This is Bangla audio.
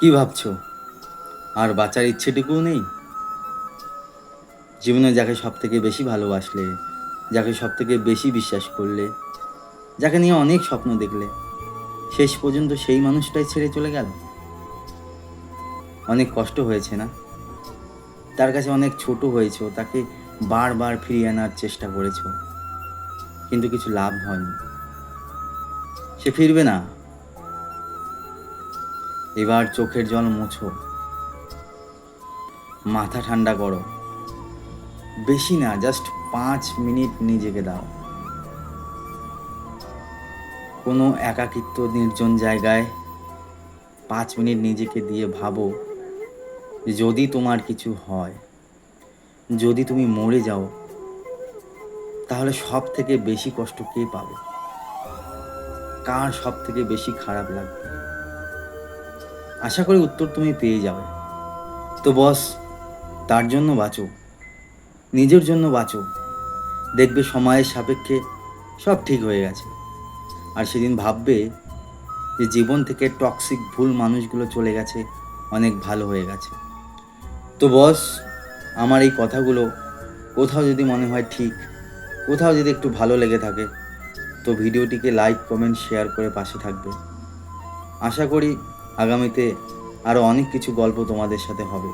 কি ভাবছ? আর বাঁচার ইচ্ছেটুকুও নেই? জীবনে যাকে সব থেকে বেশি ভালোবাসলে, যাকে সব থেকে বেশি বিশ্বাস করলে, যাকে নিয়ে অনেক স্বপ্ন দেখলে, শেষ পর্যন্ত সেই মানুষটাই ছেড়ে চলে গেল? অনেক কষ্ট হয়েছে না? তার কাছে অনেক ছোট হয়েছো, তাকে বারবার ফিরিয়ে আনার চেষ্টা করেছ, কিন্তু কিছু লাভ হয়নি। সে ফিরবে না। এবার চোখের জল মোছো। মাথা ঠান্ডা করো। বেশি না জাস্ট পাঁচ মিনিট নিজেকে দাও। কোনো একাকিত্ব নির্জন জায়গায় পাঁচ মিনিট নিজেকে দিয়ে ভাবো, যদি তোমার কিছু হয়, যদি তুমি মরে যাও, তাহলে সব থেকে বেশি কষ্ট কে পাবে? কার সব থেকে বেশি খারাপ লাগবে? আশা করি উত্তর তুমি পেয়ে যাবে। তো বস, তার জন্য বাঁচো। নিজের জন্য বাঁচো। দেখবে সময়ের সাপেক্ষে সব ঠিক হয়ে গেছে। আর সেদিন ভাববে যে জীবন থেকে টক্সিক ভুল মানুষগুলো চলে গেছে, অনেক ভালো হয়ে গেছে। তো বস, আমার এই কথাগুলো কোথাও যদি মনে হয় ঠিক, কোথাও যদি একটু ভালো লেগে থাকে, তো ভিডিওটিকে লাইক কমেন্ট শেয়ার করে পাশে থাকবে। আশা করি আগামীতে আরও অনেক কিছু গল্প তোমাদের সাথে হবে।